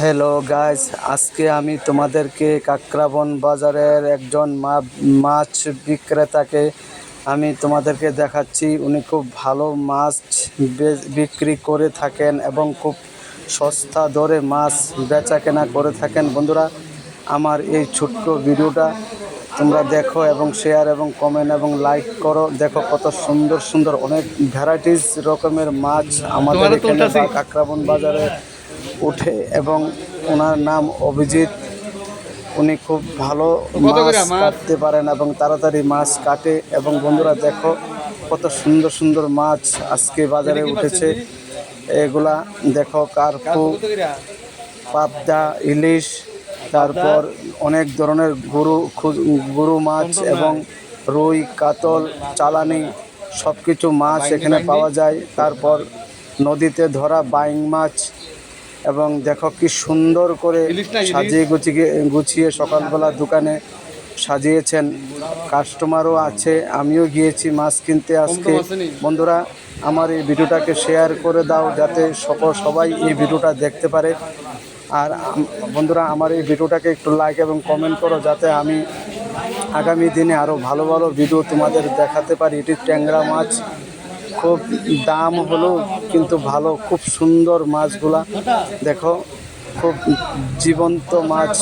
Hello guys আজকে আমি তোমাদেরকে কাকরাবন বাজারের একজন মাছ বিক্রেতাকে আমি তোমাদেরকে দেখাচ্ছি। উনি খুব ভালো মাছ বিক্রি করে থাকেন এবং খুব সস্তা দরে মাছ বেচা কেনা করে থাকেন। বন্ধুরা আমার এই ছোট্ট ভিডিওটা তোমরা দেখো এবং শেয়ার এবং কমেন্ট এবং লাইক করো। দেখো কত সুন্দর সুন্দর অনেক ভ্যারাইটিস রকমের মাছ আমাদের এখানে কাকরাবন বাজারে উঠে এবং ওনার নাম অভিজিৎ। উনি খুব ভালো মাছ? কাটতে পারেন এবং তাড়াতাড়ি মাছ কাটে এবং বন্ধুরা দেখো কত সুন্দর সুন্দর মাছ আজকে বাজারে উঠেছে। এগুলা দেখো কার্পু পাবদা ইলিশ তারপর অনেক ধরনের গরু খু- গরু মাছ এবং রুই কাতল চালানি সব কিছু মাছ এখানে পাওয়া যায়। তারপর নদীতে ধরা বাইং মাছ এবং দেখো কি সুন্দর করে? সাজিয়ে গুছিয়ে গুছিয়ে সকালবেলা দোকানে সাজিয়েছেন। কাস্টমারও আছে আমিও গিয়েছি মাছ কিনতে আজকে। বন্ধুরা আমার এই ভিডিওটাকে শেয়ার করে দাও যাতে সকল সবাই এই ভিডিওটা দেখতে পারে। আর বন্ধুরা আমার এই ভিডিওটাকে একটু লাইক এবং কমেন্ট করো যাতে আমি আগামী দিনে আরও ভালো ভালো ভিডিও তোমাদের দেখাতে পারি। এটি ট্যাংরা মাছ। খুব দাম হলো, কিন্তু ভালো, খুব সুন্দর মাছগুলা। দেখো, খুব জীবন্ত মাছ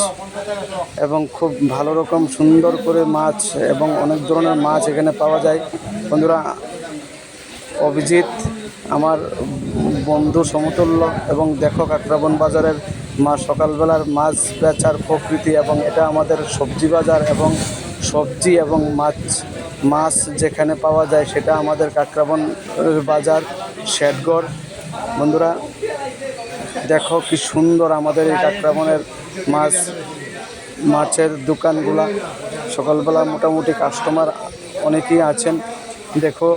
এবং খুব ভালো রকম সুন্দর করে মাছ এবং অনেক ধরনের মাছ এখানে পাওয়া যায়। বন্ধুরা, অভিজিৎ, আমার বন্ধু সমতুল্য এবং দেখো কাকরাবন বাজারের মা সকালবেলার মাছ বেচার প্রকৃতি এবং এটা আমাদের সবজি বাজার এবং সবজি এবং মাছ মাছ যেখানে পাওয়া যায় সেটা আমাদের কাকরাবন বাজার শেটগড় বন্ধুরা, দেখো কি সুন্দর আমাদের এই কাকরাবনের মাছ, মাছের দোকানগুলা। সকালবেলা মোটামুটি কাস্টমার অনেকেই আছেন। দেখো,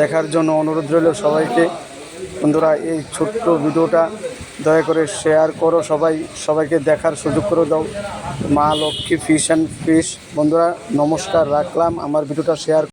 দেখার জন্য অনুরোধ রইল সবাইকে। বন্ধুরা, এই ছোট্ট ভিডিওটা দয়া করে শেয়ার করো, সবাই, সবাইকে দেখার সুযোগ করে দাও। মা লক্ষ্মী ফিশ অ্যান্ড ফিশ বন্ধুরা, নমস্কার, রাখলাম। আমার ভিডিওটা শেয়ার